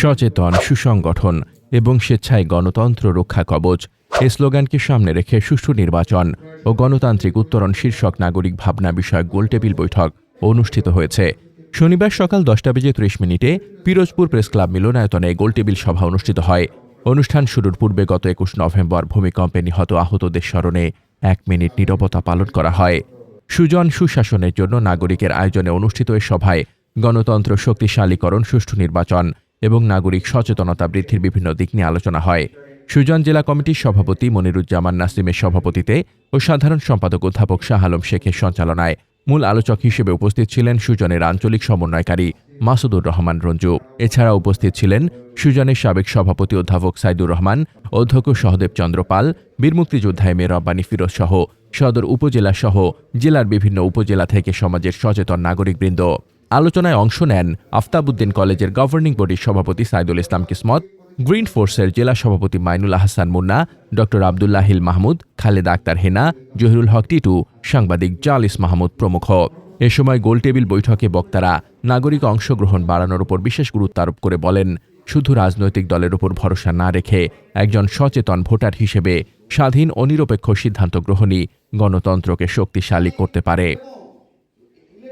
সচেতন, সুসংগঠন এবং স্বেচ্ছায় গণতন্ত্র রক্ষা কবচ। এই স্লোগানকে সামনে রেখে সুষ্ঠু নির্বাচন ও গণতান্ত্রিক উত্তরণ শীর্ষক নাগরিক ভাবনা বিষয়ক গোলটেবিল বৈঠক অনুষ্ঠিত হয়েছে। শনিবার সকাল দশটা বেজে ত্রিশ মিনিটে পিরোজপুর প্রেস ক্লাব মিলনায়তনে গোলটেবিল সভা অনুষ্ঠিত হয়। অনুষ্ঠান শুরুর পূর্বে গত একুশ নভেম্বর ভূমিকম্পে নিহত আহতদের স্মরণে এক মিনিট নীরবতা পালন করা হয়। সুজন সুশাসনের জন্য নাগরিকের আয়োজনে অনুষ্ঠিত এ সভায় গণতন্ত্র শক্তিশালীকরণ, সুষ্ঠু নির্বাচন এবং নাগরিক সচেতনতা বৃদ্ধির বিভিন্ন দিক নিয়ে আলোচনা হয়। সুজন জেলা কমিটির সভাপতি মনিরুজ্জামান নাসিমের সভাপতিতে ও সাধারণ সম্পাদক অধ্যাপক শাহ আলম শেখের সঞ্চালনায় মূল আলোচক হিসেবে উপস্থিত ছিলেন সুজনের আঞ্চলিক সমন্বয়কারী মাসুদুর রহমান রঞ্জু। এছাড়া উপস্থিত ছিলেন সুজনের সাবেক সভাপতি অধ্যাপক সাইদুর রহমান, অধ্যক্ষ সহদেব চন্দ্র পাল, বীর মুক্তিযোদ্ধা এম এ রব্বানী ফিরোজ সহ সদর উপজেলা সহ জেলার বিভিন্ন উপজেলা থেকে সমাজের সচেতন নাগরিকবৃন্দ। আলোচনায় অংশ নেন আফতাবুদ্দিন কলেজের গভর্নিং বডির সভাপতি সাইদুল ইসলাম কিসমত, গ্রিন ফোর্সের জেলা সভাপতি মাইনুল আহসান মুন্না ড আবদুল্লাহিল মাহমুদ, খালেদা আক্তার হেনা, জহিরুল হক টিটু, সাংবাদিক জালিস মাহমুদ প্রমুখ। এ সময় গোলটেবিল বৈঠকে বক্তারা নাগরিক অংশগ্রহণ বাড়ানোর উপর বিশেষ গুরুত্ব আরোপ করে বলেন, শুধু রাজনৈতিক দলের উপর ভরসা না রেখে একজন সচেতন ভোটার হিসেবে স্বাধীন ও নিরপেক্ষ সিদ্ধান্ত গ্রহণই গণতন্ত্রকে শক্তিশালী করতে পারে।